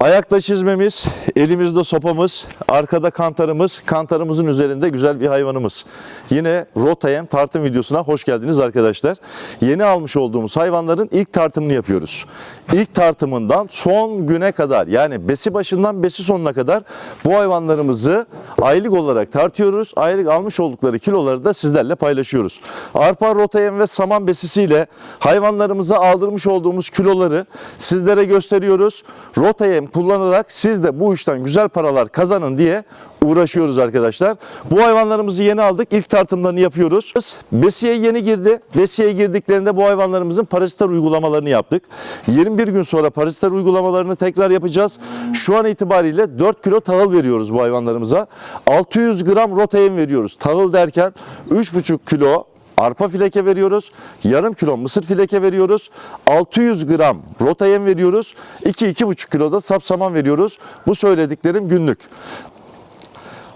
Ayakta çizmemiz, elimizde sopamız, arkada kantarımız, kantarımızın üzerinde güzel bir hayvanımız. Yine Rotayem tartım videosuna hoş geldiniz arkadaşlar. Yeni almış olduğumuz hayvanların ilk tartımını yapıyoruz. İlk tartımından son güne kadar yani besi başından besi sonuna kadar bu hayvanlarımızı aylık olarak tartıyoruz. Aylık almış oldukları kiloları da sizlerle paylaşıyoruz. Arpa, Rotayem ve saman besisiyle hayvanlarımıza aldırmış olduğumuz kiloları sizlere gösteriyoruz. Rotayem kullanarak siz de bu işten güzel paralar kazanın diye uğraşıyoruz arkadaşlar. Bu hayvanlarımızı yeni aldık. İlk tartımlarını yapıyoruz. Besiye yeni girdi. Besiye girdiklerinde bu hayvanlarımızın paraziter uygulamalarını yaptık. 21 gün sonra paraziter uygulamalarını tekrar yapacağız. Şu an itibariyle 4 kilo tahıl veriyoruz bu hayvanlarımıza. 600 gram rotayem veriyoruz. Tahıl derken 3,5 kilo arpa fileke veriyoruz. Yarım kilo mısır fileke veriyoruz. 600 gram rotayem veriyoruz. 2-2,5 kilo da sapsaman veriyoruz. Bu söylediklerim günlük.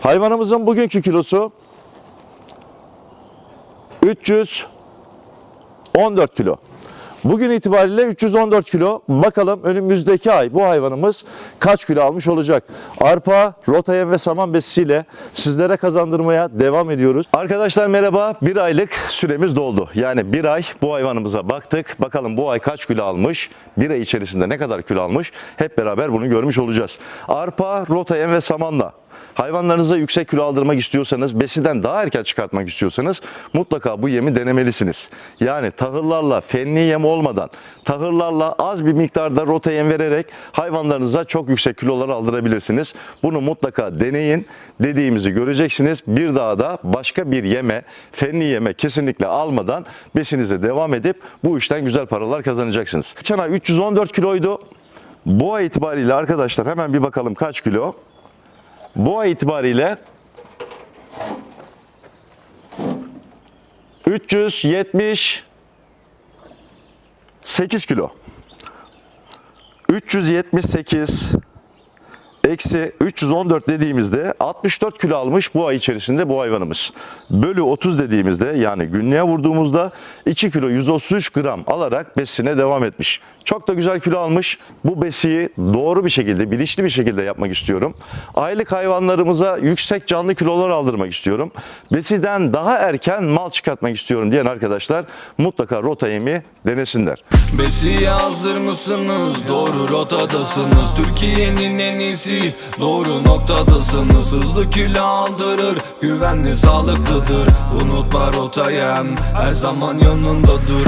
Hayvanımızın bugünkü kilosu 314 kilo. Bugün itibariyle 314 kilo. Bakalım önümüzdeki ay bu hayvanımız kaç kilo almış olacak? Arpa, rotayem ve saman besisiyle sizlere kazandırmaya devam ediyoruz. Arkadaşlar merhaba. Bir aylık süremiz doldu. Yani bir ay bu hayvanımıza baktık. Bakalım bu ay kaç kilo almış? Bir ay içerisinde ne kadar kilo almış? Hep beraber bunu görmüş olacağız. Arpa, rotayem ve samanla Hayvanlarınıza yüksek kilo aldırmak istiyorsanız, besiden daha erken çıkartmak istiyorsanız mutlaka bu yemi denemelisiniz. Yani tahıllarla, fenli yem olmadan, tahıllarla az bir miktarda rota yem vererek hayvanlarınıza çok yüksek kilolar aldırabilirsiniz. Bunu mutlaka deneyin. Dediğimizi göreceksiniz. Bir daha da başka bir yeme, fenli yeme kesinlikle almadan besinize devam edip bu işten güzel paralar kazanacaksınız. Geçen ay 314 kiloydu. Ay itibariyle arkadaşlar hemen bir bakalım kaç kilo? Bu ay itibariyle 378 kilo. 378 eksi 314 dediğimizde 64 kilo almış bu ay içerisinde bu hayvanımız. Bölü 30 dediğimizde yani günlüğe vurduğumuzda 2 kilo 133 gram alarak besine devam etmiş. Çok da güzel kilo almış. Bu besiyi doğru bir şekilde, bilinçli bir şekilde yapmak istiyorum. Aylık hayvanlarımıza yüksek canlı kilolar aldırmak istiyorum. Besiden daha erken mal çıkartmak istiyorum diyen arkadaşlar mutlaka rota yemi denesinler. Besiye hazır mısınız? Doğru rotadasınız Türkiye'nin en iyisi Doğru noktadasınız Hızlı kilo aldırır. Güvenli sağlıklıdır Unutma rotayem Her zaman yanındadır